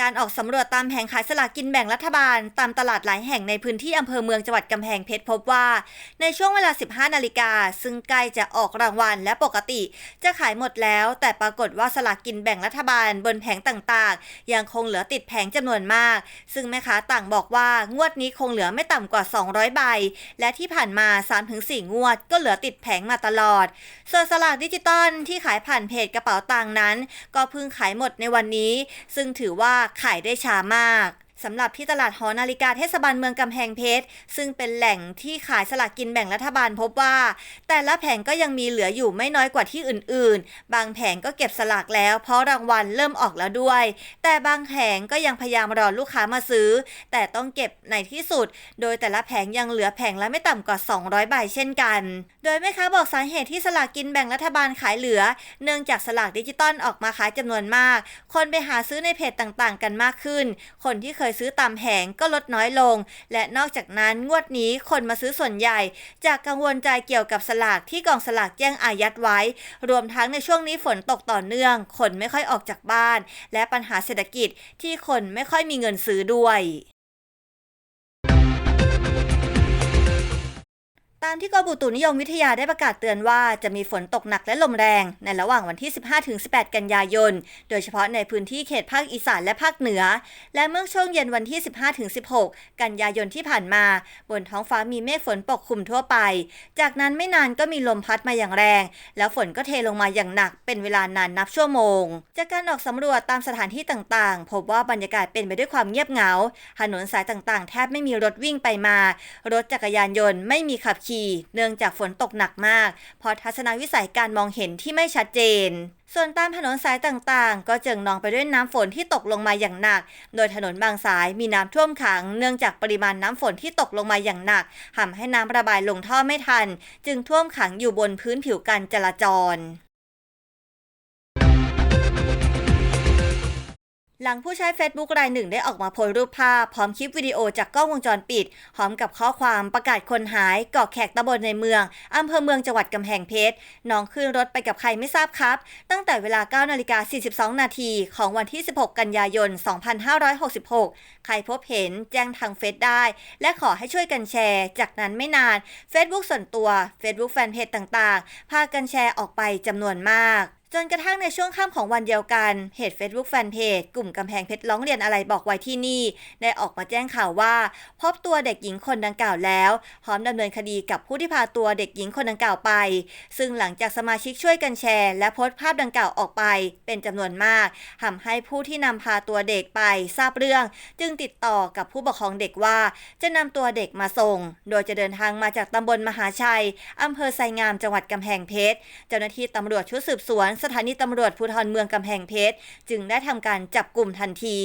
การออกสำรวจตามแผงขายสลากกินแบ่งรัฐบาล ตามตลาดหลายแห่งในพื้นที่อำเภอเมืองจังหวัดกำแพงเพชรพบว่า ในช่วงเวลา 15 นาฬิกา ซึ่งใกล้จะออกรางวัลและปกติ จะขายหมดแล้ว แต่ปรากฏว่าสลากกินแบ่งรัฐบาลบนแผงต่างๆ ยังคงเหลือติดแผงจำนวนมาก ซึ่งแม่ค้าต่างบอกว่างวดนี้คงเหลือไม่ต่ำกว่า 200 ใบ และที่ผ่านมา 3-4 งวด ก็เหลือติดแผงมาตลอด ส่วนสลากดิจิตอลที่ขายผ่านเพจกระเป๋าตังนั้น ก็เพิ่งขายหมดในวันนี้ ซึ่งถือว่าขายได้ช้ามาก สำหรับที่ตลาดหอนาฬิกาเทศบาลเมืองกำแพงเพชร ซึ่งเป็นแหล่งที่ขายสลากกินแบ่งรัฐบาลพบว่า แต่ละแผงก็ยังมีเหลืออยู่ไม่น้อยกว่าที่อื่น ๆ บางแผงก็เก็บสลากแล้ว เพราะรางวัลเริ่มออกแล้วด้วย แต่บางแผงก็ยังพยายามรอลูกค้ามาซื้อ แต่ต้องเก็บในที่สุด โดยแต่ละแผงยังเหลือแผงละไม่ต่ำกว่า 200 ใบเช่นกัน โดยแม่ค้าบอกสาเหตุที่สลากกินแบ่งรัฐบาลขายเหลือ เนื่องจากสลากดิจิตอลออกมาขายจำนวนมาก คนไปหาซื้อในเพจต่าง ๆ กันมากขึ้น คนที่เคยซื้อตามแผงก็ลดน้อยลง และนอกจากนั้นงวดนี้คนมาซื้อส่วนใหญ่ จากกังวลใจเกี่ยวกับสลากที่กองสลากแจ้งอายัดไว้ รวมทั้งในช่วงนี้ฝนตกต่อเนื่อง คนไม่ค่อยออกจากบ้าน และปัญหาเศรษฐกิจที่คนไม่ค่อยมีเงินซื้อด้วย ตามที่กรมอุตุนิยมวิทยาได้ประกาศเตือนว่าจะมีฝนตกหนักและลมแรงในระหว่างวันที่ 15-18 กันยายน โดยเฉพาะในพื้นที่เขตภาคอีสานและภาคเหนือ และเมื่อช่วงเย็นวันที่ 15-16 กันยายนที่ผ่านมา บนท้องฟ้ามีเมฆฝนปกคลุมทั่วไป จากนั้นไม่นานก็มีลมพัดมาอย่างแรง แล้วฝนก็เทลงมาอย่างหนักเป็นเวลานานนับชั่วโมง จากการออกสำรวจตามสถานที่ต่างๆ พบว่าบรรยากาศเป็นไปด้วยความเงียบเหงา ถนนสายต่างๆ แทบไม่มีรถวิ่งไปมา รถจักรยานยนต์ไม่มีขับขี่ เนื่องจากฝนตกหนักมาก เพราะทัศนวิสัยการมองเห็นที่ไม่ชัดเจน ส่วนตามถนนสายต่างๆ ก็เจิ่งนองไปด้วยน้ำฝนที่ตกลงมาอย่างหนัก โดยถนนบางสายมีน้ำท่วมขัง เนื่องจากปริมาณน้ำฝนที่ตกลงมาอย่างหนักทำให้น้ำระบายลงท่อไม่ทัน จึงท่วมขังอยู่บนพื้นผิวการจราจร หลังผู้ใช้ Facebook รายหนึ่งได้ออกมาโพสรูปภาพ พร้อมคลิปวิดีโอจากกล้องวงจรปิด พร้อมกับข้อความประกาศคนหายเกาะแขกตำบลในเมือง อำเภอเมืองจังหวัดกำแพงเพชรน้องขึ้นรถไปกับใครไม่ทราบครับ ตั้งแต่เวลา9นาฬิกา42 นาทีของวันที่ 16 กันยายน 2566 ใครพบเห็นแจ้งทางเฟซได้ และขอให้ช่วยกันแชร์ จากนั้นไม่นาน Facebook ส่วนตัว Facebook แฟนเพจต่างๆ พากันแชร์ออกไปจำนวนมาก จนกระทั่งในช่วงค่ำของวันเดียวกันเพจ Facebook แฟนเพจกลุ่มกำแพงเพชรร้องเรียนอะไรบอกไว้ที่นี่ ได้ออกมาแจ้งข่าวว่า พบตัวเด็กหญิงคนดังกล่าวแล้ว พร้อมดำเนินคดีกับผู้ที่พาตัวเด็กหญิงคนดังกล่าวไป ซึ่งหลังจากสมาชิกช่วยกันแชร์ และโพสต์ภาพดังกล่าวออกไป เป็นจำนวนมากทำให้ผู้ที่นำพาตัวเด็กไปทราบเรื่อง จึงติดต่อกับผู้ปกครองเด็กว่า จะนำตัวเด็กมาส่ง โดยจะเดินทางมาจากตำบลมหาชัยอำเภอไซงามจังหวัดกำแพงเพชรเจ้าหน้าที่ตำรวจชุดสืบสวนสถานีตำรวจภูธรเมืองกำแพงเพชร จึงได้ทำการจับกลุ่มทันที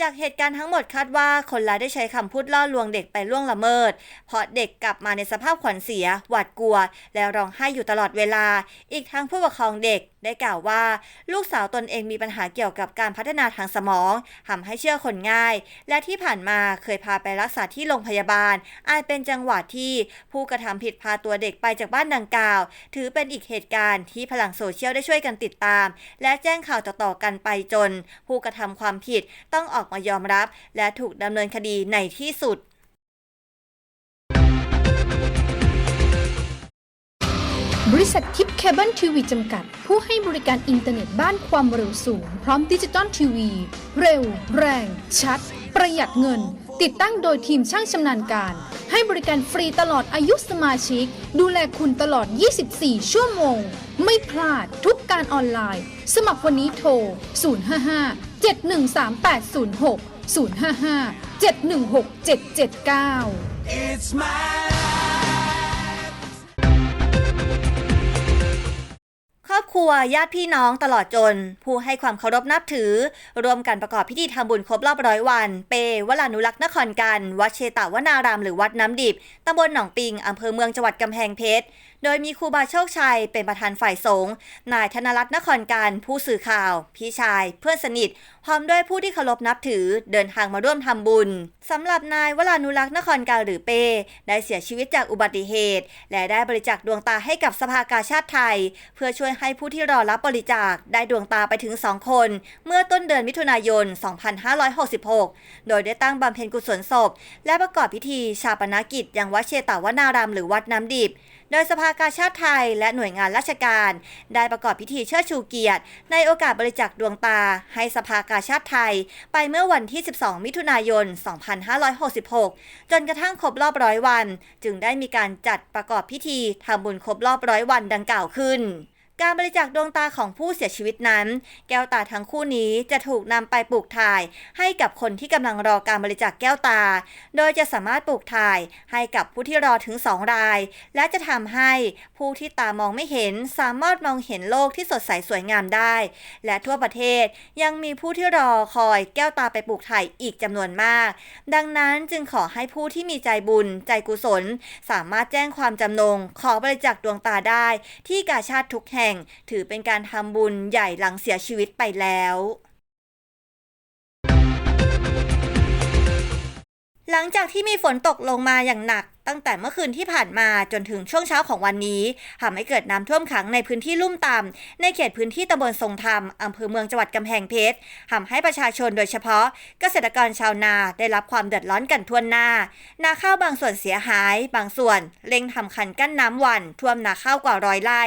จากเหตุการณ์ทั้งหมดคาดว่าคนร้ายได้ใช้คำพูดล่อลวงเด็กไปล่วงละเมิด เพราะเด็กกลับมาในสภาพขวัญเสีย หวาดกลัว และร้องไห้อยู่ตลอดเวลา อีกทั้งผู้ปกครองเด็กได้กล่าวว่า ลูกสาวตนเองมีปัญหาเกี่ยวกับการพัฒนาทางสมองทำให้เชื่อคนง่าย และที่ผ่านมาเคยพาไปรักษาที่โรงพยาบาล อาจเป็นจังหวะที่ผู้กระทำผิดพาตัวเด็กไปจากบ้านดังกล่าว ถือเป็นอีกเหตุการณ์ที่พลังโซเชียลได้ช่วยกันติดตาม และแจ้งข่าวต่อๆกันไปจน ผู้กระทำความผิดต้องออกมายอมรับ และถูกดำเนินคดีในที่สุดบริษัททิปเคเบิลทีวีจำกัด ผู้ให้บริการอินเทอร์เน็ตบ้านความเร็วสูง พร้อมดิจิตอลทีวี เร็ว แรง ชัด ประหยัดเงิน ติดตั้งโดยทีมช่างชำนาญการ ให้บริการฟรีตลอดอายุสมาชิก ดูแลคุณตลอด 24 ชั่วโมง ไม่พลาดทุกการออนไลน์ สมัครวันนี้โทร 055 713 806 055 716 779 It's my life. ครัวญาติพี่น้องตลอดจน ผู้ให้ความเคารพนับถือ รวมกันประกอบพิธีทำบุญครบรอบร้อยวัน เป วลานุรักษ์นครกัน วัดเชตาวนารามหรือวัดน้ำดิบตำบลหนองปิงอำเภอเมืองจังหวัดกำแพงเพชร โดยมีครูบาโชคชัยเป็นประธานฝ่ายสงฆ์นายธนรัตน์นครการผู้สื่อข่าว พี่ชาย เพื่อนสนิท พร้อมด้วยผู้ที่เคารพนับถือเดินทางมาร่วมทำบุญสำหรับนายวรานุรักษ์นครการหรือเป้ ได้เสียชีวิตจากอุบัติเหตุ และได้บริจาคดวงตาให้กับสภากาชาติไทย เพื่อช่วยให้ผู้ที่รอรับบริจาคได้ดวงตาไปถึง 2 คน เมื่อต้นเดือนมิถุนายน 2566 โดยได้ตั้งบำเพ็ญกุศลศพ และประกอบพิธีชาปนกิจยังวัดเชตวนารามหรือวัดน้ำดิบ โดยสภากาชาติไทยและหน่วยงานราชการ ได้ประกอบพิธีเชิดชูเกียรติ ในโอกาสบริจาคดวงตา ให้สภากาชาติไทย ไปเมื่อวันที่ 12 มิถุนายน 2566 จนกระทั่งครบรอบร้อยวัน จึงได้มีการจัดประกอบพิธีทำบุญครบรอบร้อยวันดังกล่าวขึ้น การบริจาคดวงตาของผู้เสียชีวิตนั้น แก้วตาทั้งคู่นี้จะถูกนำไปปลูกถ่ายให้กับคนที่กำลังรอการบริจาคแก้วตา โดยจะสามารถปลูกถ่ายให้กับผู้ที่รอถึง 2 ราย และจะทำให้ผู้ที่ตามองไม่เห็นสามารถมองเห็นโลกที่สดใสสวยงามได้ และทั่วประเทศยังมีผู้ที่รอคอยแก้วตาไปปลูกถ่ายอีกจำนวนมาก ดังนั้นจึงขอให้ผู้ที่มีใจบุญ ใจกุศล สามารถแจ้งความจำนง ขอบริจาคดวงตาได้ ที่กาชาติทุกแห่งถือเป็นการทำบุญใหญ่หลังเสียชีวิตไปแล้วหลังจากที่มีฝนตกลงมาอย่างหนัก ตั้งแต่เมื่อคืนที่ผ่านมาจนถึงช่วงเช้าของวันนี้ทำให้เกิดน้ำท่วมขังในพื้นที่ลุ่มต่ำในเขตพื้นที่ตำบลทรงธรรมอำเภอเมืองจังหวัดกำแพงเพชรทำให้ประชาชนโดยเฉพาะ เกษตรกรชาวนาได้รับความเดือดร้อนกันทั่วหน้า นาข้าวบางส่วนเสียหาย บางส่วนเร่งทำคันกั้นน้ำวันท่วมนาข้าวกว่าร้อยไร่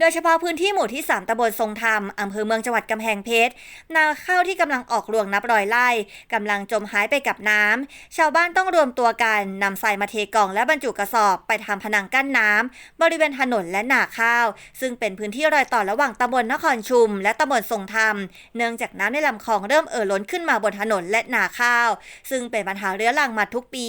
โดยเฉพาะพื้นที่หมู่ที่ 3ตำบลทรงธรรม อำเภอเมืองจังหวัดกำแพงเพชร นาข้าวที่กำลังออกรวงนับร้อยไร่กำลังจมหายไปกับน้ำ ชาวบ้านต้องรวมตัวกันนำทรายมาเทกล่องและบรรจุกระสอบไปทำผนังกั้นน้ำ บริเวณถนนและนาข้าว ซึ่งเป็นพื้นที่รอยต่อระหว่างตำบลนครชุม และตำบลทรงธรรม เนื่องจากน้ำในลำคลองเริ่มเอ่อล้นขึ้นมาบนถนนและนาข้าว ซึ่งเป็นปัญหาเรื้อรังมาทุกปี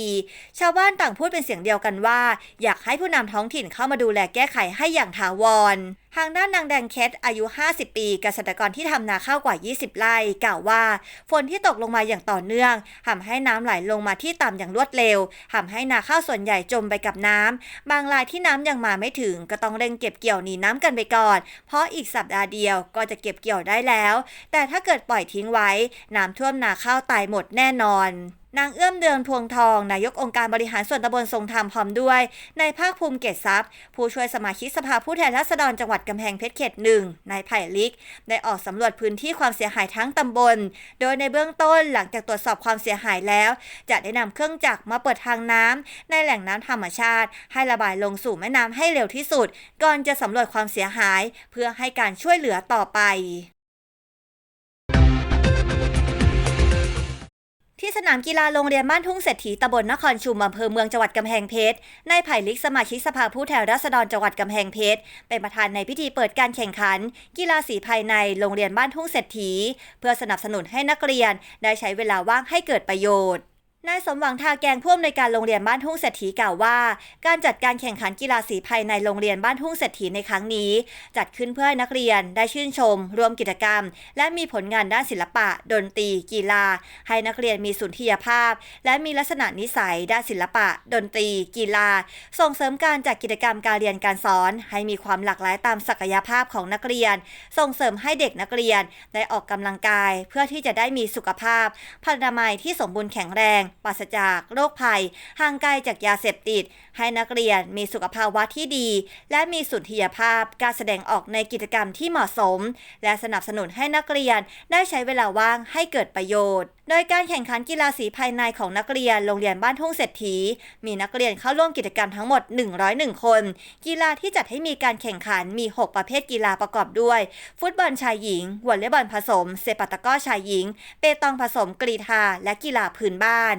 ชาวบ้านต่างพูดเป็นเสียงเดียวกันว่า อยากให้ผู้นำท้องถิ่นเข้ามาดูแลแก้ไขให้อย่างถาวร time ทางด้านนางแดงเคสอายุ 50 ปีเกษตรกรที่ทำนาข้าวกว่า 20 ไร่กล่าวว่า ฝนที่ตกลงมาอย่างต่อเนื่องทำให้น้ำไหลลงมาที่ต่ำอย่างรวดเร็วทำให้นาข้าวส่วนใหญ่จมไปกับน้ำ บางรายที่น้ำยังมาไม่ถึง ก็ต้องเร่งเก็บเกี่ยวหนีน้ำกันไปก่อน เพราะอีกสัปดาห์เดียวก็จะเก็บเกี่ยวได้แล้ว แต่ถ้าเกิดปล่อยทิ้งไว้ น้ำท่วมนาข้าวตายหมดแน่นอนนางเอื้อมเดือนพวงทอง นายกองค์การบริหารส่วนตำบลทรงธรรมพร้อมด้วยนายภาคภูมิเกตทรัพย์ ผู้ช่วยสมาชิกสภาผู้แทนราษฎรจังหวัดกำแพงเพชรเขตหนึ่งนายไผ่ลิก ได้ออกสำรวจพื้นที่ความเสียหายทั้งตำบล โดยในเบื้องต้นหลังจากตรวจสอบความเสียหายแล้ว จะได้นำเครื่องจักรมาเปิดทางน้ำในแหล่งน้ำธรรมชาติ ให้ระบายลงสู่แม่น้ำให้เร็วที่สุด ก่อนจะสำรวจความเสียหาย เพื่อให้การช่วยเหลือต่อไป ที่สนามกีฬาโรงเรียนบ้านทุ่งเศรษฐีตำบลนครชุมอำเภอเมืองจังหวัดกำแพงเพชรนายไผ่ลิกสมาชิกสภาผู้แทนราษฎรจังหวัดกำแพงเพชรเป็นประธานในพิธีเปิดการแข่งขัน กีฬาสีภายในโรงเรียนบ้านทุ่งเศรษฐี เพื่อสนับสนุนให้นักเรียนได้ใช้เวลาว่างให้เกิดประโยชน์ นายสมหวังทาแกงผู้อำนวยการโรงเรียนบ้านทุ่งเศรษฐีกล่าวว่า การจัดการแข่งขันกีฬาสีภายในโรงเรียนบ้านทุ่งเศรษฐีในครั้งนี้ จัดขึ้นเพื่อให้นักเรียนได้ชื่นชมร่วมกิจกรรม และมีผลงานด้านศิลปะ ดนตรี กีฬา ให้นักเรียนมีสุนทรียภาพ และมีลักษณะนิสัย ด้านศิลปะ ดนตรี กีฬา ส่งเสริมการจัดกิจกรรมการเรียนการสอน ให้มีความหลากหลายตามศักยภาพของนักเรียน ส่งเสริมให้เด็กนักเรียนได้ออกกำลังกาย เพื่อที่จะได้มีสุขภาพพลานามัยที่สมบูรณ์แข็งแรงปราศจากโรคภัยห่างไกลจากยาเสพติด ให้นักเรียนมีสุขภาวะที่ดี และมีสุนทรียภาพการแสดงออกในกิจกรรมที่เหมาะสม และสนับสนุนให้นักเรียนได้ใช้เวลาว่างให้เกิดประโยชน์ โดยการแข่งขันกีฬาสีภายในของนักเรียนโรงเรียนบ้านทุ่งเศรษฐี มีนักเรียนเข้าร่วมกิจกรรมทั้งหมด 101 คน กีฬาที่จัดให้มีการแข่งขันมี 6 ประเภทกีฬาประกอบด้วย ฟุตบอลชายหญิงวอลเลย์บอลผสม เซปัตะก้อชายหญิง เปตองผสมกรีฑาและกีฬาพื้นบ้าน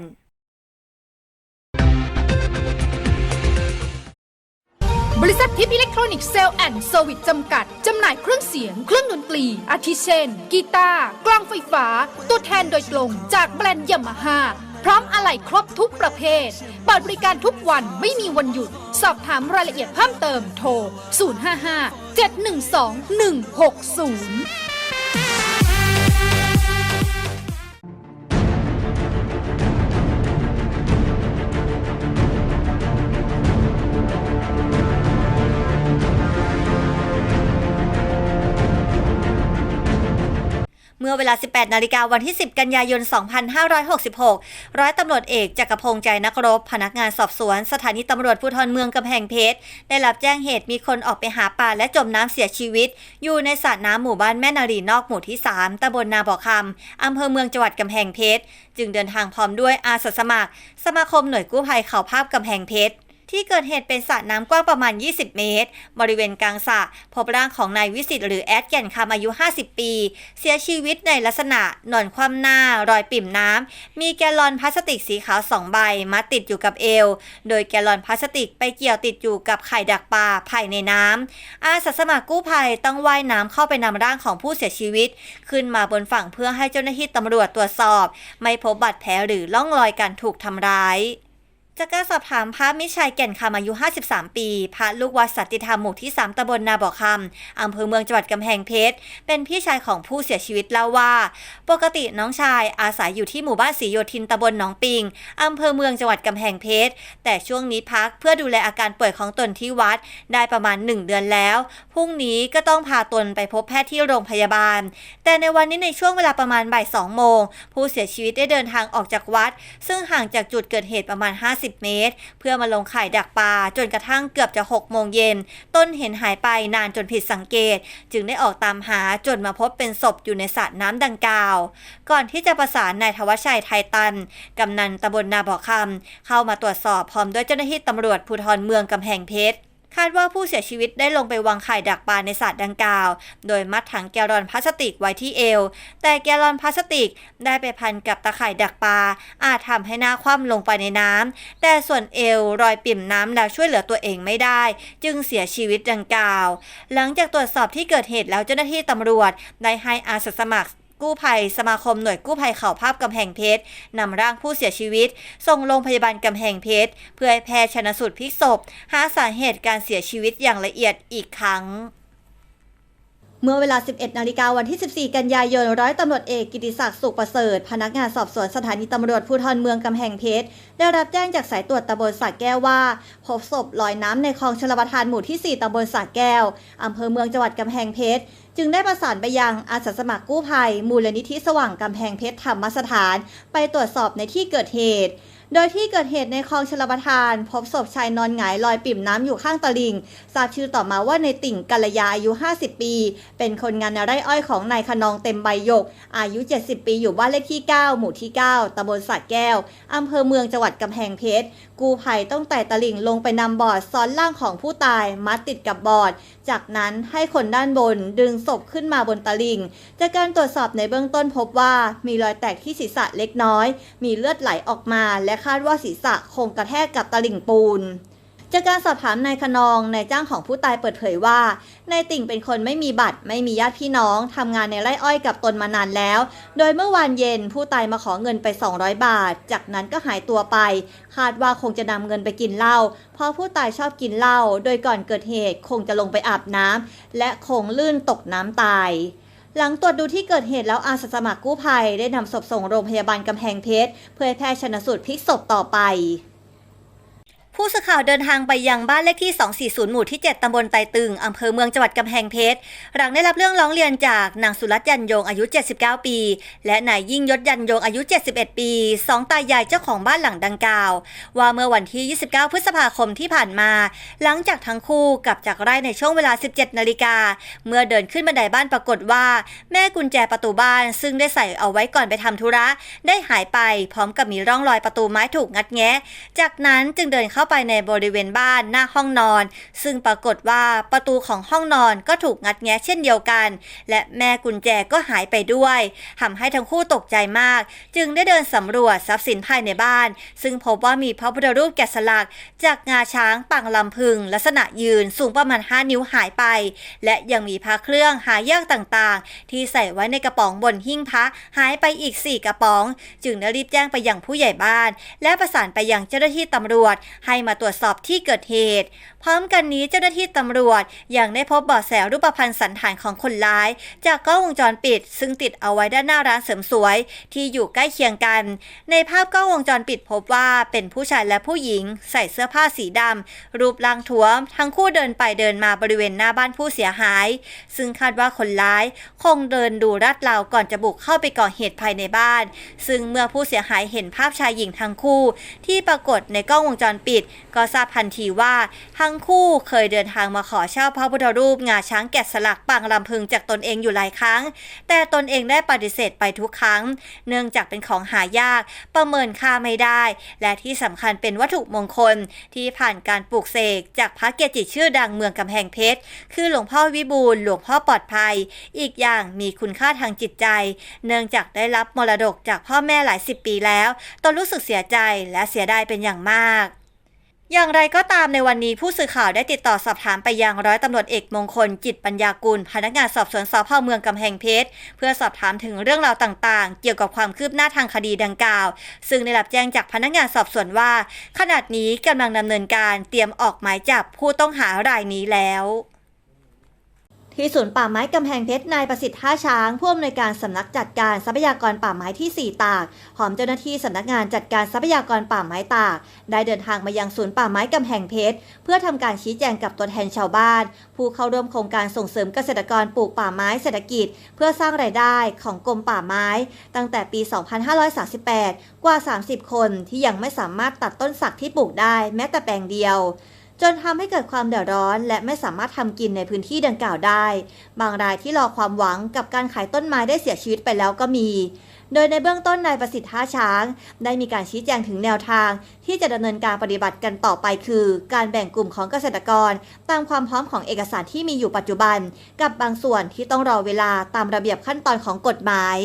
บริษัททิพย์อิเล็กทรอนิกส์เซลล์แอนด์เซอร์วิสจำกัด จำหน่ายเครื่องเสียง เครื่องดนตรี อาทิเช่น กีตาร์กลองไฟฟ้า ตัวแทนโดยตรงจากแบรนด์ยามาฮ่าพร้อมอะไหล่ครบทุกประเภท เปิดบริการทุกวันไม่มีวันหยุด สอบถามรายละเอียดเพิ่มเติมโทร 055 712 160 มื่อเวลา 18 นาฬิกาวันที่ 10 กันยายน 2566 ร้อยตำรวจเอกจักรพงษ์ใจนักรบ พนักงานสอบสวน สถานีตำรวจภูธรเมืองกำแพงเพชร ได้รับแจ้งเหตุมีคนออกไปหาปลาและจมน้ำเสียชีวิต อยู่ในสระน้ำหมู่บ้านแม่นารีนอกหมู่ที่ 3ตำบลนาบ่อคำอำเภอเมืองจังหวัดกำแพงเพชร จึงเดินทางพร้อมด้วยอาสาสมัคร สมาคมหน่วยกู้ภัยเขาภาพกำแพงเพชร ที่เกิดเหตุเป็นสระน้ำกว้างประมาณ 20 เมตร บริเวณกลางสระพบร่างของนายวิสิตหรือแอดแก่นคำอายุ 50 ปี เสียชีวิตในลักษณะนอนคว่ำหน้า รอยปิ่มน้ำ มีแกลลอนพลาสติกสีขาว2ใบมัดติดอยู่กับเอว โดยแกลลอนพลาสติกไปเกี่ยวติดอยู่กับไข่ดักปลาภายในน้ำ อาสาสมัครกู้ภัยต้องว่ายน้ำเข้าไปนำร่างของผู้เสียชีวิต ขึ้นมาบนฝั่งเพื่อให้เจ้าหน้าที่ตำรวจตรวจสอบ ไม่พบบาดแผลหรือร่องรอยการถูกทำร้าย จากการสอบถามพระมิชัยแก่นคำอายุ 53 ปี พระลูกวัดสัตติธรรมหมู่ที่ 3ตำบลนาบ่อคำอำเภอเมืองจังหวัดกำแพงเพชร เป็นพี่ชายของผู้เสียชีวิตเล่าว่า ปกติน้องชายอาศัยอยู่ที่หมู่บ้านศรีโยธินตำบลหนองปิงอำเภอเมืองจังหวัดกำแพงเพชร แต่ช่วงนี้พักเพื่อดูแลอาการป่วยของตนที่วัด ได้ประมาณ 1 เดือนแล้ว พรุ่งนี้ก็ต้องพาตนไปพบแพทย์ที่โรงพยาบาล แต่ในวันนี้ในช่วงเวลาประมาณบ่าย2โมงผู้เสียชีวิตได้เดินทางออกจากวัด ซึ่งห่างจากจุดเกิดเหตุประมาณ 50เมตร เพื่อมาลงข่ายดักปลาจนกระทั่งเกือบจะ 6 โมงเย็น ต้นเห็นหายไปนานจนผิดสังเกต จึงได้ออกตามหาจนมาพบเป็นศพอยู่ในสระน้ำดังกล่าว ก่อนที่จะประสานนายธวัชชัยไทยตัน กำนันตำบลนาบ่อคำเข้ามาตรวจสอบพร้อมด้วยเจ้าหน้าที่ตำรวจภูธรเมืองกำแพงเพชร คาดว่าผู้เสียชีวิตได้ลงไปวางไข่ดักปลาในสระดังกล่าว โดยมัดถังแกลลอนพลาสติกไว้ที่เอว แต่แกลลอนพลาสติกได้ไปพันกับตะข่ายดักปลา อาจทำให้หน้าคว่ำลงไปในน้ำแต่ส่วนเอวรอยปิ่มน้ำแล้วช่วยเหลือตัวเองไม่ได้ จึงเสียชีวิตดังกล่าว หลังจากตรวจสอบที่เกิดเหตุแล้วเจ้าหน้าที่ตำรวจได้ให้อาสาสมัคร กู้ภัย สมาคมหน่วยกู้ภัยเขาภาพกำแพงเพชรนำร่างผู้เสียชีวิต ส่งโรงพยาบาลกำแพงเพชรเพื่อให้แพทย์ชนสูตรพลิกศพ หาสาเหตุการเสียชีวิตอย่างละเอียดอีกครั้งเมื่อเวลา 11 นาฬิกาวันที่ 14 กันยายน ร้อยตำรวจเอกกิติศักดิ์สุขประเสริฐ พนักงานสอบสวนสถานีตำรวจภูธรเมืองกำแพงเพชร ได้รับแจ้งจากสายตรวจตำบลสระแก้วว่า พบศพลอยน้ำในคลองชลประทานหมู่ที่ 4ตำบลสระแก้ว อำเภอเมืองจังหวัดกำแพงเพชร จึงได้ประสานไปยังอาสาสมัครกู้ภัย มูลนิธิสว่างกำแพงเพชรธรรมสถาน ไปตรวจสอบในที่เกิดเหตุ โดยที่เกิดเหตุในคลองชลประทาน พบศพชายนอนหงายลอยปิ่มน้ำอยู่ข้างตลิ่ง ทราบชื่อต่อมาว่าในติ่งกัลยาอายุ 50 ปี เป็นคนงานในไร่อ้อยของนายขนองเต็มใบยก อายุ 70 ปีอยู่บ้านเลขที่ 9 หมู่ที่ 9ตำบลสระแก้วอำเภอเมืองจังหวัดกำแพงเพชรกู้ภัยต้องไต่ตะลิ่งลงไปนำบอร์ดซ้อนร่างของผู้ตายมัดติดกับบอร์ด จากนั้นให้คนด้านบนดึงศพขึ้นมาบนตะลิ่ง จากการตรวจสอบในเบื้องต้นพบว่ามีรอยแตกที่ศีรษะเล็กน้อย มีเลือดไหลออกมา และคาดว่าศีรษะคงกระแทกกับตะลิ่งปูน จากการสอบถามนายขนองนายจ้างของผู้ตายเปิดเผยว่านายติ่งเป็นคนไม่มีบัตร ไม่มีญาติพี่น้องทำงานในไร่อ้อยกับตนมานานแล้ว โดยเมื่อวานเย็นผู้ตายมาขอเงินไป 200 บาท จากนั้นก็หายตัวไป คาดว่าคงจะนำเงินไปกินเหล้าเพราะผู้ตายชอบกินเหล้าโดยก่อนเกิดเหตุคงจะลงไปอาบน้ำและคงลื่นตกน้ำตายหลังตรวจดูที่เกิดเหตุแล้วอาสาสมัครกู้ภัย ได้นำศพส่งโรงพยาบาลกำแพงเพชร เพื่อแพทย์ชนสูตรพลิกศพต่อไป ผู้สื่อข่าวเดินทางไปยังบ้านเลขที่ 240 หมู่ที่ 7 ตำบลไตตึง อำเภอเมืองจังหวัดกำแพงเพชร หลังได้รับเรื่องร้องเรียนจากนางสุรัตน์ยันยงอายุ 79 ปี และนายยิ่งยศยันยงอายุ 71 ปี สองตายายเจ้าของบ้านหลังดังกล่าว ว่าเมื่อวันที่ 29 พฤษภาคมที่ผ่านมา หลังจากทั้งคู่กลับจากไร่ในช่วงเวลา 17 นาฬิกา เมื่อเดินขึ้นบันไดบ้านปรากฏว่า แม่กุญแจประตูบ้าน ซึ่งได้ใส่เอาไว้ก่อนไปทำธุระ ได้หายไป พร้อมกับมีร่องรอยประตูไม้ถูกงัดแงะ จากนั้นจึงเดินเข้าาไปในบริเวณบ้านหน้าห้องนอน ซึ่งปรากฏว่าประตูของห้องนอนก็ถูกงัดแงะเช่นเดียวกัน และแม่กุญแจก็หายไปด้วยทำให้ทั้งคู่ตกใจมาก จึงได้เดินสำรวจทรัพย์สินภายในบ้าน ซึ่งพบว่ามีพระพุทธรูปแกะสลัก จากงาช้างปางลำพึง ลักษณะยืนสูงประมาณ 5 นิ้วหายไป และยังมีพระเครื่องหายากต่างๆ ที่ใส่ไว้ในกระป๋องบนหิ้งพระหายไปอีก 4 กระป๋อง จึงได้รีบแจ้งไปยังผู้ใหญ่บ้าน และประสานไปยังเจ้าหน้าที่ตำรวจให้ให้มาตรวจสอบที่เกิดเหตุ พร้อมกันนี้เจ้าหน้าที่ตำรวจยังได้พบเบาะแสรูปพรรณสันฐานของคนร้าย จากกล้องวงจรปิด ซึ่งติดเอาไว้ด้านหน้าร้านเสริมสวย ที่อยู่ใกล้เคียงกัน ในภาพกล้องวงจรปิดพบว่าเป็นผู้ชายและผู้หญิง ใส่เสื้อผ้าสีดำรูปร่างท้วม ทั้งคู่เดินไปเดินมาบริเวณหน้าบ้านผู้เสียหาย ซึ่งคาดว่าคนร้าย คงเดินดูลาดเราก่อนจะบุกเข้าไปก่อเหตุภายในบ้าน ซึ่งเมื่อผู้เสียหายเห็นภาพชายหญิงทั้งคู่ ที่ปรากฏในกล้องวงจรปิด ก็ทราบทันทีว่าทั้งงคู่เคยเดินทางมาขอเช่าพระพุทธรูปงาช้างแกะสลักปางลำพึงจากตนเองอยู่หลายครั้ง แต่ตนเองได้ปฏิเสธไปทุกครั้ง เนื่องจากเป็นของหายากประเมินค่าไม่ได้ และที่สำคัญเป็นวัตถุมงคลที่ผ่านการปลูกเสกจากพระเกจิชื่อดังเมืองกำแพงเพชร คือหลวงพ่อวิบูลหลวงพ่อปลอดภัย อีกอย่างมีคุณค่าทางจิตใจ เนื่องจากได้รับมรดกจากพ่อแม่หลายสิบปีแล้ว ตนรู้สึกเสียใจและเสียดายเป็นอย่างมาก อย่างไรก็ตามในวันนี้ผู้สื่อข่าวได้ติดต่อสอบถามไปยังร้อยตำรวจเอกมงคลจิตปัญญากุล พนักงานสอบสวนสพเมืองกำแพงเพชร เพื่อสอบถามถึงเรื่องราวต่างๆ เกี่ยวกับความคืบหน้าทางคดีดังกล่าว ซึ่งได้รับแจ้งจากพนักงานสอบสวนว่า ขณะนี้กำลังดำเนินการเตรียมออกหมายจับผู้ต้องหารายนี้แล้ว ที่ศูนย์ป่าไม้กำแพงเพชรนายประสิทธิ์ท่าช้างผู้อำนวยการสำนักจัดการทรัพยากรป่าไม้ที่ 4 ตากหอมเจ้าหน้าที่สำนักงานจัดการทรัพยากรป่าไม้ตาก ได้เดินทางมายังศูนย์ป่าไม้กำแพงเพชรเพื่อทำการชี้แจงกับตัวแทนชาวบ้าน ผู้เข้าร่วมโครงการส่งเสริมเกษตรกรปลูกป่าไม้เศรษฐกิจ เพื่อสร้างรายได้ของกรมป่าไม้ ตั้งแต่ปี 2538 กว่า 30 คนที่ยังไม่สามารถตัดต้นสักที่ปลูกได้แม้แต่แปลงเดียว จนทำให้เกิดความเดือดร้อน และไม่สามารถทำกินในพื้นที่ดังกล่าวได้ บางรายที่รอความหวังกับการขายต้นไม้ได้เสียชีวิตไปแล้วก็มี โดยในเบื้องต้นนายประสิทธิ์ท่าช้าง ได้มีการชี้แจงถึงแนวทาง ที่จะดำเนินการปฏิบัติกันต่อไปคือ การแบ่งกลุ่มของเกษตรกร ตามความพร้อมของเอกสารที่มีอยู่ปัจจุบัน กับบางส่วนที่ต้องรอเวลาตามระเบียบขั้นตอนของกฎหมาย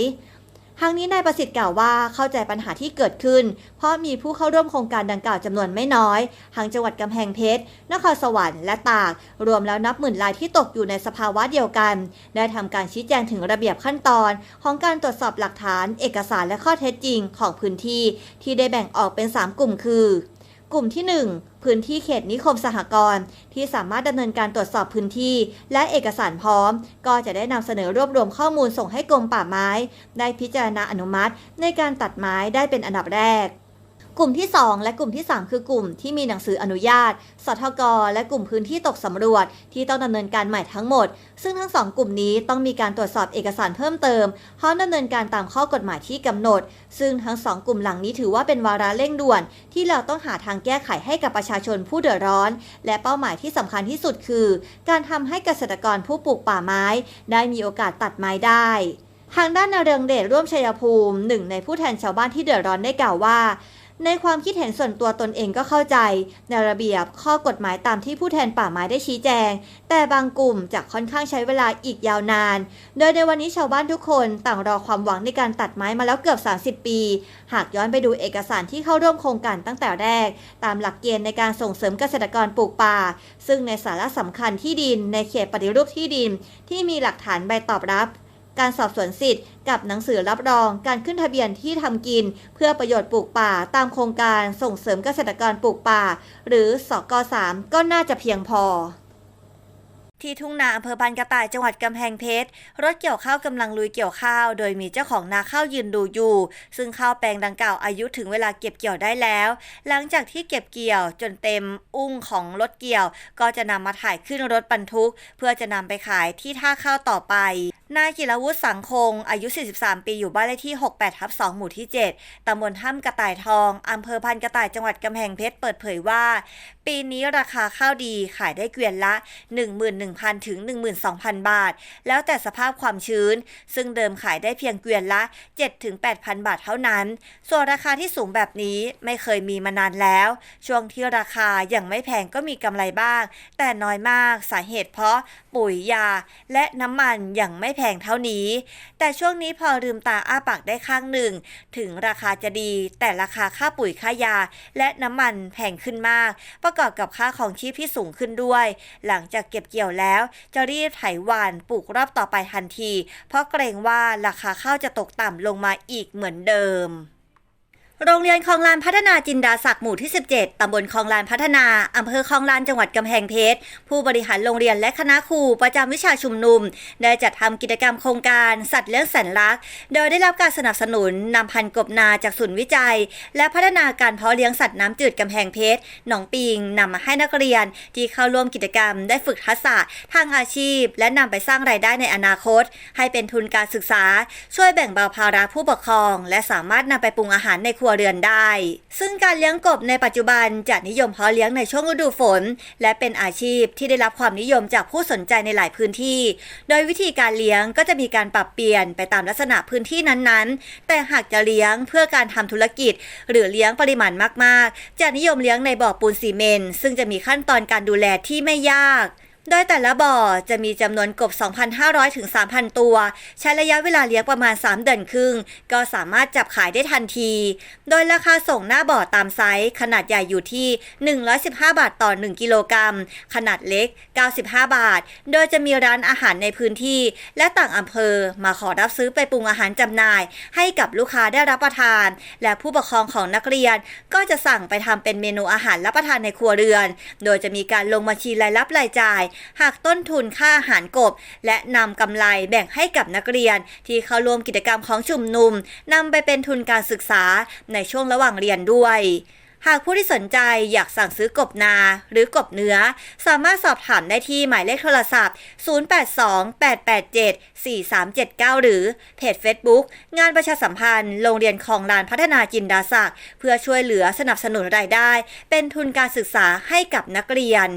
ทางนี้นายประสิทธิ์กล่าวว่าเข้าใจปัญหาที่เกิดขึ้น เพราะมีผู้เข้าร่วมโครงการดังกล่าวจำนวนไม่น้อยทั้งจังหวัดกำแพงเพชร นครสวรรค์และตาก รวมแล้วนับหมื่นรายที่ตกอยู่ในสภาวะเดียวกัน ได้ทำการชี้แจงถึงระเบียบขั้นตอน ของการตรวจสอบหลักฐาน เอกสารและข้อเท็จจริงของพื้นที่ ที่ได้แบ่งออกเป็น 3 กลุ่มคือ กลุ่มที่ 1 พื้นที่เขตนิคมสหกรณ์ที่สามารถดำเนินการตรวจสอบพื้นที่ และเอกสารพร้อม ก็จะได้นำเสนอรวบรวมข้อมูลส่งให้กรมป่าไม้ ได้พิจารณาอนุมัติ ในการตัดไม้ได้เป็นอันดับแรก กลุ่มที่ 2 และกลุ่มที่ 3 คือกลุ่มที่มีหนังสืออนุญาต สทก และกลุ่มพื้นที่ตกสำรวจที่ต้องดำเนินการใหม่ทั้งหมด ซึ่งทั้งสองกลุ่มนี้ต้องมีการตรวจสอบเอกสารเพิ่มเติมพร้อมดำเนินการตามข้อกฎหมายที่กำหนด ซึ่งทั้งสองกลุ่มหลังนี้ถือว่าเป็นวาระเร่งด่วน ที่เราต้องหาทางแก้ไขให้กับประชาชนผู้เดือดร้อน และเป้าหมายที่สำคัญที่สุดคือ การทำให้เกษตรกรผู้ปลูกป่าไม้ ได้มีโอกาสตัดไม้ได้ทางด้านนาเรืองเดชร่วมชัยภูมิหนึ่งในผู้แทนชาวบ้านที่เดือดร้อนได้กล่าวว่า ในความคิดเห็นส่วนตัวตนเองก็เข้าใจ ในระเบียบข้อกฎหมายตามที่ผู้แทนป่าไม้ได้ชี้แจง แต่บางกลุ่มจะค่อนข้างใช้เวลาอีกยาวนาน โดยในวันนี้ชาวบ้านทุกคนต่างรอความหวังในการตัดไม้มาแล้วเกือบ 30 ปี หากย้อนไปดูเอกสารที่เข้าร่วมโครงการตั้งแต่แรก ตามหลักเกณฑ์ในการส่งเสริมเกษตรกรปลูกป่า ซึ่งในสาระสำคัญที่ดินในเขตปฏิรูปที่ดิน ที่มีหลักฐานใบตอบรับ การสอบสวนสิทธิ์ กับหนังสือรับรองการขึ้นทะเบียนที่ทำกิน เพื่อประโยชน์ปลูกป่าตามโครงการส่งเสริมเกษตรกรปลูกป่า หรือสก3ก็น่าจะเพียงพอ ที่ทุ่งนาอำเภอบานกระต่ายจังหวัดกำแพงเพชร รถเกี่ยวข้าวกำลังลุยเกี่ยวข้าว โดยมีเจ้าของนาข้าวยืนดูอยู่ ซึ่งข้าวแปลงดังกล่าวอายุถึงเวลาเก็บเกี่ยวได้แล้ว หลังจากที่เก็บเกี่ยวจนเต็มอุ้งของรถเกี่ยว ก็จะนำมาถ่ายขึ้นรถบรรทุก เพื่อจะนำไปขายที่ท่าข้าวต่อไปนายจิรวุฒิสังคง อายุ 43 ปีอยู่บ้านเลขที่ 68ทับ2หมู่ที่ 7 ตำบลถ้ำกระต่ายทองอำเภอพันกระต่ายจังหวัดกำแพงเพชรเปิดเผยว่า ปีนี้ราคาข้าวดีขายได้เกวียนละ 1 1 1,000 ถึง 12,000 บาท แล้วแต่สภาพความชื้น ซึ่งเดิมขายได้เพียงเกวียนละ 7 ถึง 8,000 บาทเท่านั้น ส่วนราคาที่สูงแบบนี้ไม่เคยมีมานานแล้ว ช่วงที่ราคายังไม่แพงก็มีกำไรบ้าง แต่น้อยมากสาเหตุเพราะปุ๋ยยา และน้ำมันยังไม่แพงเท่านี้ แต่ช่วงนี้พอลืมตาอ้าปากได้ข้างหนึ่ง ถึงราคาจะดี แต่ราคาค่าปุ๋ยค่ายา และน้ำมันแพงขึ้นมาก ประกอบกับค่าของชีพที่สูงขึ้นด้วย หลังจากเก็บเกี่ยวแล้ว จะรีบไถหวานปลูกรอบต่อไปทันที เพราะเกรงว่าราคาข้าวจะตกต่ำลงมาอีกเหมือนเดิม โรงเรียนคลองลานพัฒนาจินดาศักดิ์หมู่ที่ 17 ตำบลคลองลานพัฒนา อำเภอคลองลานจังหวัดกำแพงเพชร ผู้บริหารโรงเรียนและคณะครูประจำวิชาชุมนุม ได้จัดทำกิจกรรมโครงการสัตว์เลี้ยงแสนรัก โดยได้รับการสนับสนุนนำพันธุ์กบนาจากศูนย์วิจัย และพัฒนาการเพาะเลี้ยงสัตว์น้ำจืดกำแพงเพชร หนองปิงนำมาให้นักเรียน ที่เข้าร่วมกิจกรรม ได้ฝึกทักษะทางอาชีพ และนำไปสร้างรายได้ในอนาคต ให้เป็นทุนการศึกษา ช่วยแบ่งเบาภาระผู้ปกครอง และสามารถนำไปปรุงอาหารในครัวเรือนได้ ซึ่งการเลี้ยงกบในปัจจุบันจะนิยมเพาะเลี้ยงในช่วงฤดูฝน และเป็นอาชีพที่ได้รับความนิยมจากผู้สนใจในหลายพื้นที่ โดยวิธีการเลี้ยงก็จะมีการปรับเปลี่ยนไปตามลักษณะพื้นที่นั้นๆ แต่หากจะเลี้ยงเพื่อการทำธุรกิจ หรือเลี้ยงปริมาณมากๆ จะนิยมเลี้ยงในบ่อปูนซีเมนต์ซึ่งจะมีขั้นตอนการดูแลที่ไม่ยาก โดยแต่ละบ่อจะมีจำนวนกบ 2,500 ถึง 3,000 ตัว ใช้ระยะเวลาเลี้ยงประมาณ 3 เดือนครึ่ง ก็สามารถจับขายได้ทันที โดยราคาส่งหน้าบ่อตามไซส์ ขนาดใหญ่อยู่ที่ 115 บาทต่อ 1 กิโลกรัม ขนาดเล็ก 95 บาท โดยจะมีร้านอาหารในพื้นที่ และต่างอำเภอมาขอรับซื้อไปปรุงอาหารจำหน่าย ให้กับลูกค้าได้รับประทาน และผู้ปกครองของนักเรียน ก็จะสั่งไปทำเป็นเมนูอาหารรับประทานในครัวเรือน โดยจะมีการลงบัญชีรายรับรายจ่ายหากต้นทุนค่าอาหารกบ และนำกำไรแบ่งให้กับนักเรียน ที่เข้าร่วมกิจกรรมของชุมนุมนำไปเป็นทุนการศึกษาในช่วงระหว่างเรียนด้วยหากผู้ที่สนใจอยากสั่งซื้อกบนาหรือกบเนื้อ สามารถสอบถามได้ที่หมายเลขโทรศัพท์ 0828874379 หรือเพจ Facebook งานประชาสัมพันธ์โรงเรียนคลองลานพัฒนาจินดาศักดิ์เพื่อช่วยเหลือสนับสนุนรายได้ เป็นทุนการศึกษาให้กับนักเรียน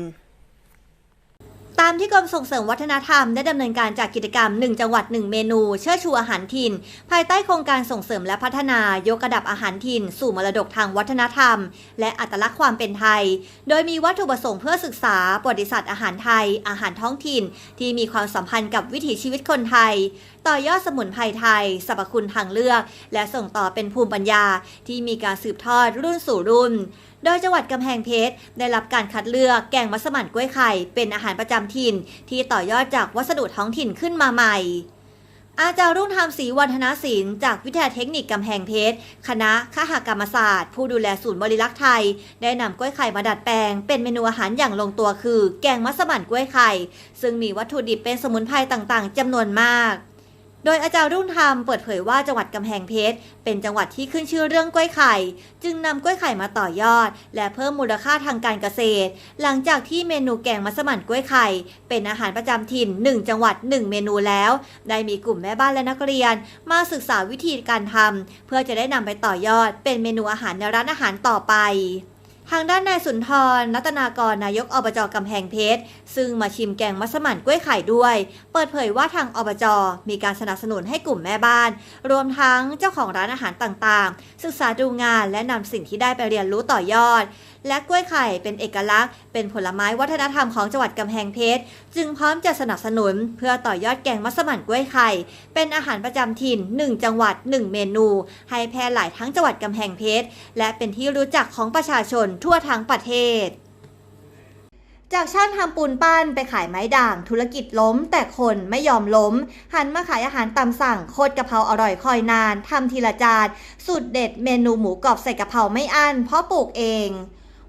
ตามที่กรมส่งเสริมวัฒนธรรมได้ดำเนินการจากกิจกรรม 1 จังหวัด 1 เมนู เชิดชูอาหารถิ่น ภายใต้โครงการส่งเสริมและพัฒนายกระดับอาหารถิ่น สู่มรดกทางวัฒนธรรม และอัตลักษณ์ความเป็นไทย โดยมีวัตถุประสงค์เพื่อศึกษาประวัติศาสตร์อาหารไทย อาหารท้องถิ่น ที่มีความสัมพันธ์กับวิถีชีวิตคนไทย ต่อยอดสมุนไพรไทยสรรพคุณทางเลือก และส่งต่อเป็นภูมิปัญญาที่มีการสืบทอดรุ่นสู่รุ่น โดยจังหวัดกำแพงเพชรได้รับการคัดเลือกแกงมัสมั่นกล้วยไข่ เป็นอาหารประจำถิ่น ที่ต่อยอดจากวัสดุท้องถิ่นขึ้นมาใหม่อาจารย์รุ่งธรรมศรีวัฒนศิลป์จากวิทยาเทคนิคกำแพงเพชร คณะคหกรรมศาสตร์ ผู้ดูแลศูนย์บริลักษ์ไทย ได้นำกล้วยไข่มาดัดแปลง เป็นเมนูอาหารอย่างลงตัวคือ แกงมัสมั่นกล้วยไข่ ซึ่งมีวัตถุดิบเป็นสมุนไพรต่างๆจำนวนมาก โดยอาจารย์รุ่งธรรมเปิดเผยว่าจังหวัดกำแพงเพชร เป็นจังหวัดที่ขึ้นชื่อเรื่องกล้วยไข่ จึงนำกล้วยไข่มาต่อยอด และเพิ่มมูลค่าทางการเกษตร หลังจากที่เมนูแกงมัสมั่นกล้วยไข่ เป็นอาหารประจำถิ่น 1 จังหวัด 1 เมนูแล้ว ได้มีกลุ่มแม่บ้านและนักเรียน มาศึกษาวิธีการทำเพื่อจะได้นำไปต่อยอด เป็นเมนูอาหารในร้านอาหารต่อไป ทางด้านนายสุนทรรัตนากรนายกอบจกำแพงเพชร ซึ่งมาชิมแกงมัสมั่นกล้วยไข่ด้วย เปิดเผยว่าทางอบจมีการสนับสนุนให้กลุ่มแม่บ้าน รวมทั้งเจ้าของร้านอาหารต่างๆ ศึกษาดูงานและนำสิ่งที่ได้ไปเรียนรู้ต่อยอด และกล้วยไข่เป็นเอกลักษณ์ เป็นผลไม้วัฒนธรรมของจังหวัดกำแพงเพชร จึงพร้อมจะสนับสนุน เพื่อต่อยอดแกงมัสมั่นกล้วยไข่ เป็นอาหารประจำถิ่น 1 จังหวัด 1 เมนู ให้แพร่หลายทั้งจังหวัดกำแพงเพชร และเป็นที่รู้จักของประชาชนทั่วทั้งประเทศจากช่างทำปูนปั้นไปขายไม้ด่าง ธุรกิจล้ม แต่คนไม่ยอมล้ม หันมาขายอาหารตามสั่งโคตรกะเพราอร่อยคอยนานทำทีละจานสูตรเด็ดเมนูหมูกรอบใส่กะเพราไม่อั้นเพราะปลูกเอง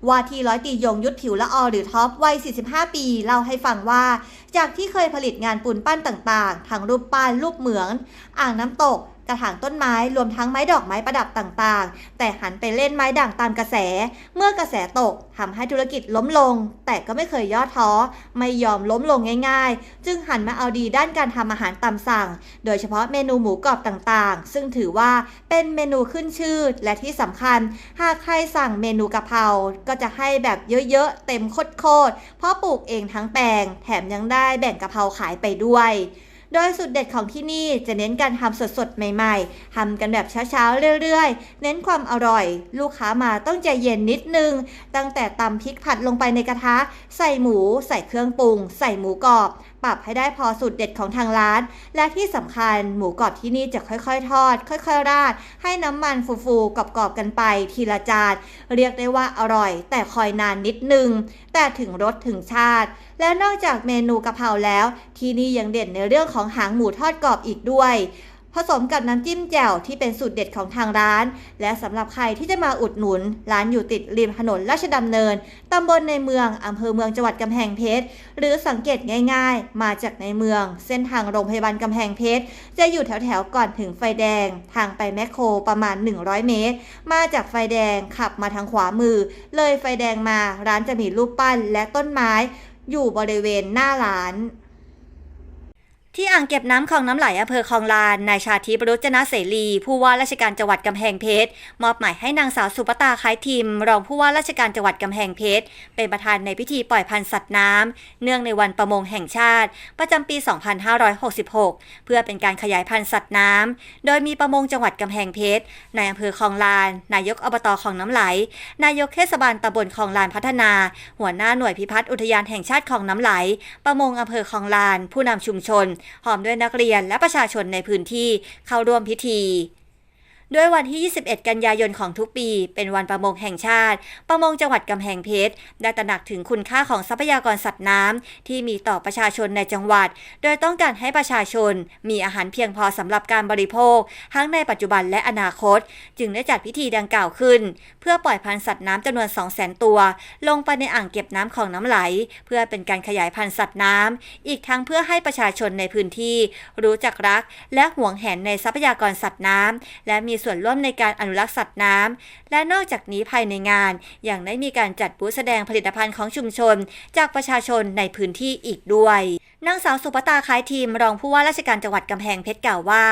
ว่าที่ร้อยตียงยุทธผิวละออหรือท็อปวัย 45 ปีเล่าให้ฟังว่า จากที่เคยผลิตงานปูนปั้นต่างๆ ทั้งรูปปั้นรูปเหมือง อ่างน้ำตก กระถางต้นไม้รวมทั้งไม้ดอกไม้ประดับต่างๆ แต่หันไปเล่นไม้ด่างตามกระแส เมื่อกระแสตกทำให้ธุรกิจล้มลง แต่ก็ไม่เคยย่อท้อ ไม่ยอมล้มลงง่าย ๆ จึงหันมาเอาดีด้านการทำอาหารตามสั่ง โดยเฉพาะเมนูหมูกรอบต่างๆ ซึ่งถือว่าเป็นเมนูขึ้นชื่อและที่สำคัญ หากใครสั่งเมนูกะเพราก็จะให้แบบเยอะๆเต็มโคตรๆเพราะปลูกเองทั้งแปลง แถมยังได้แบ่งกะเพราขายไปด้วย โดยสูตรเด็ดของที่นี่จะเน้นการทำสดๆ ใหม่ๆทำกันแบบเช้าๆ เรื่อยๆ เน้นความอร่อย ลูกค้ามาต้องใจเย็นนิดนึง ตั้งแต่ตำพริกผัดลงไปในกระทะ ใส่หมู ใส่เครื่องปรุง ใส่หมูกรอบ ปรับให้ได้พอสูตรเด็ดของทางร้าน และที่สำคัญหมูกรอบที่นี่จะค่อยๆ ทอด ค่อยๆ ราด ให้น้ำมันฟูๆกรอบๆ กันไปทีละจาน เรียกได้ว่าอร่อย แต่คอยนานนิดนึง แต่ถึงรสถึงชาติ และนอกจากเมนูกะเพราแล้ว ที่นี่ยังเด่นในเรื่องของหางหมูทอดกรอบอีกด้วยผสมกับน้ำจิ้มแจ่วที่เป็นสูตรเด็ดของทางร้าน และสำหรับใครที่จะมาอุดหนุน ร้านอยู่ติดริมถนนราชดำเนิน ตำบลในเมือง อำเภอเมืองจังหวัดกำแพงเพชร หรือสังเกตง่ายๆ มาจากในเมือง เส้นทางโรงพยาบาลกำแพงเพชร จะอยู่แถวๆ ก่อนถึงไฟแดง ทางไปแมคโครประมาณ 100 เมตร มาจากไฟแดงขับมาทางขวามือ เลยไฟแดงมาร้านจะมีรูปปั้นและต้นไม้ อยู่บริเวณหน้าร้าน ที่อ่างเก็บน้ำคลองน้ำไหลอำเภอคลองลาน นายชาทิพย์รุจนะเสรี ผู้ว่าราชการจังหวัดกำแพงเพชร มอบหมายให้นางสาวสุปตาคล้ายทิม รองผู้ว่าราชการจังหวัดกำแพงเพชร เป็นประธานในพิธีปล่อยพันธุ์สัตว์น้ำ เนื่องในวันประมงแห่งชาติ ประจำปี 2566 เพื่อเป็นการขยายพันธุ์สัตว์น้ำ โดยมีประมงจังหวัดกำแพงเพชรในอำเภอคลองลาน นายกอบตคลองน้ำไหล นายกเทศบาลตำบลคลองลานพัฒนา หัวหน้าหน่วยพิพัฒน์อุทยานแห่งชาติคลองน้ำไหล ประมงอำเภอคลองลาน ผู้นำชุมชนหอมด้วยนักเรียนและประชาชนในพื้นที่เข้าร่วมพิธี ด้วยวันที่ 21 กันยายนของทุกปี เป็นวันประมงแห่งชาติ ประมงจังหวัดกำแพงเพชร ได้ตระหนักถึงคุณค่าของทรัพยากรสัตว์น้ำที่มีต่อประชาชนในจังหวัด โดยต้องการให้ประชาชน มีอาหารเพียงพอสำหรับการบริโภค ทั้งในปัจจุบันและอนาคต จึงได้จัดพิธีดังกล่าวขึ้น เพื่อปล่อยพันธุ์สัตว์น้ำจำนวน 200,000 ตัว ลงไปในอ่างเก็บน้ำของน้ำไหล เพื่อเป็นการขยายพันธุ์สัตว์น้ำอีกทั้งเพื่อให้ประชาชนในพื้นที่ รู้จักรัก และหวงแหนในทรัพยากรสัตว์น้ำและมีส่วนร่วมในการอนุรักษ์สัตว์น้ำและนอกจากนี้ภายในงานยังได้มีการจัดบูธแสดงผลิตภัณฑ์ของชุมชน จากประชาชนในพื้นที่อีกด้วย นางสาวสุปตาคล้ายทีมรองผู้ว่าราชการจังหวัดกำแพงเพชรกล่าวว่า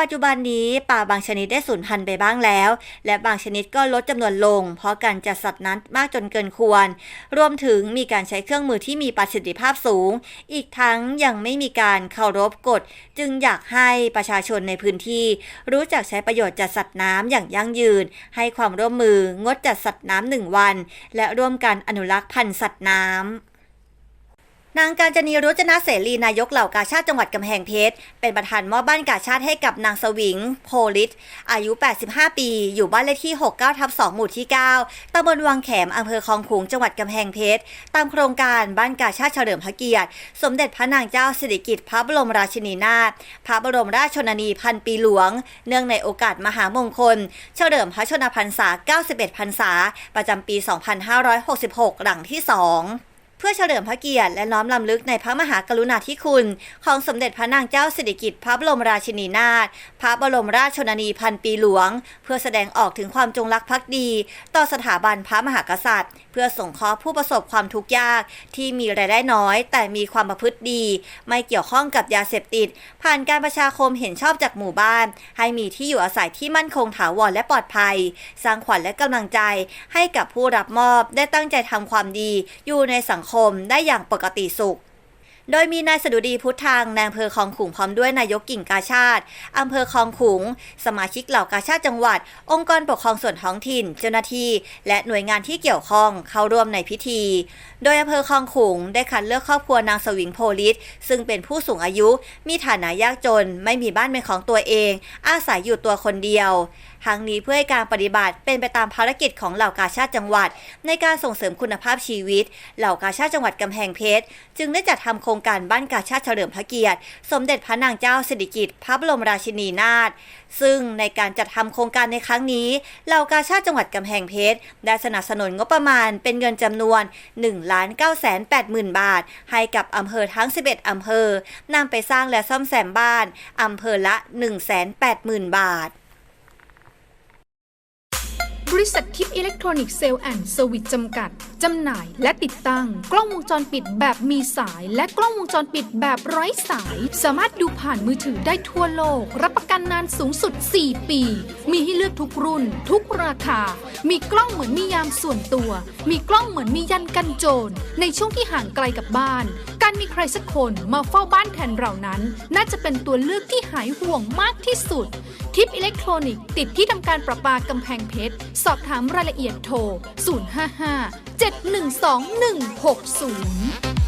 ปัจจุบันนี้ป่าบางชนิดได้สูญพันธุ์ไปบ้างแล้ว และบางชนิดก็ลดจำนวนลง เพราะการจัดสัตว์นั้นมากจนเกินควร รวมถึงมีการใช้เครื่องมือที่มีประสิทธิภาพสูง อีกทั้งยังไม่มีการเคารพกฎ จึงอยากให้ประชาชนในพื้นที่ รู้จักใช้ประโยชน์จัดสัตว์น้ำอย่างยั่งยืน ให้ความร่วมมืองดจัดสัตว์น้ำหนึ่งวัน และร่วมกันอนุรักษ์พันธุ์สัตว์น้ำ นางการจนีรุจนะเสรีนายกเหล่ากาชาติจังหวัดกำแพงเพชร เป็นประธานมอบบ้านกาชาติให้กับนางสวิง โพลิตอายุ 85 ปี อยู่บ้านเลขที่ 69ทับ2หมู่ที่ 9ตำบลวังแขมอำเภอคลองขุงจังหวัดกำแพงเพชร ตามโครงการบ้านกาชาติเฉลิมพระเกียรติ สมเด็จพระนางเจ้าสิริกิติ์พระบรมราชินีนาถพระบรมราชชนนีพันปีหลวง เนื่องในโอกาสมหามงคล เฉลิมพระชนมพรรษา 91 พรรษา ประจำปี 2566 หลังที่ 2 พื่อเฉลิมพระเกียรติและน้อมรำลึกในพระมหากรุณาธิคุณ ของสมเด็จพระนางเจ้าสิริกิติ์พระบรมราชินีนาถพระบรมราชชนนีพันปีหลวง เพื่อแสดงออกถึงความจงรักภักดี ต่อสถาบันพระมหากษัตริย์ เพื่อส่งเคราะห์ผู้ประสบความทุกข์ยาก ที่มีรายได้น้อย แต่มีความประพฤติดี ไม่เกี่ยวข้องกับยาเสพติด ผ่านการประชาคมเห็นชอบจากหมู่บ้าน ให้มีที่อยู่อาศัยที่มั่นคงถาวรและปลอดภัย สร้างขวัญและกำลังใจให้กับผู้รับมอบได้ตั้งใจทำความดี อยู่ในสังคมได้อย่างปกติสุข โดยมีนายสดุดีพุทธังนายอำเภอคลองขุงพร้อมด้วยนายกกิ่งกาชาติอำเภอคลองขุง สมาชิกเหล่ากาชาติจังหวัด องค์กรปกครองส่วนท้องถิ่น เจ้าหน้าที่ และหน่วยงานที่เกี่ยวข้องเข้าร่วมในพิธี โดยอำเภอคลองขุงได้คัดเลือกครอบครัวนางสวิงโพลิสซึ่งเป็นผู้สูงอายุ มีฐานะยากจน ไม่มีบ้านเป็นของตัวเอง อาศัยอยู่ตัวคนเดียว ทั้งนี้เพื่อให้การปฏิบัติเป็นไปตามภารกิจของเหล่ากาชาติจังหวัด ในการส่งเสริมคุณภาพชีวิต เหล่ากาชาติจังหวัดกำแพงเพชร จึงได้จัดทำโครงการบ้านกาชาติเฉลิมพระเกียรติ สมเด็จพระนางเจ้าสิริกิติ์พระบรมราชินีนาถซึ่งในการจัดทำโครงการในครั้งนี้ เหล่ากาชาติจังหวัดกำแพงเพชร ได้สนับสนุนงบประมาณเป็นเงินจำนวน1 9 8 0 0 0 0 บาท ให้กับอำเภอทั้ง 11 อำเภอนำไปสร้างและซ่อมแซมบ้านอำเภอละ 180,000 บาท บริษัททิปอิเล็กทรอนิกส์เซลล์แอนด์เซอร์วิสจำกัด จำหน่ายและติดตั้ง กล้องวงจรปิดแบบมีสาย และกล้องวงจรปิดแบบไร้สาย สามารถดูผ่านมือถือได้ทั่วโลก รับประกันนานสูงสุด 4 ปี มีให้เลือกทุกรุ่น ทุกราคา มีกล้องเหมือนมียามส่วนตัว มีกล้องเหมือนมียันกันโจร ในช่วงที่ห่างไกลกับบ้าน การมีใครสักคนมาเฝ้าบ้านแทนเรานั้น น่าจะเป็นตัวเลือกที่หายห่วงมากที่สุด ทิปอิเล็กทรอนิกส์ติดที่ทำการประปากำแพงเพชร สอบถามรายละเอียดโทร 055 712 160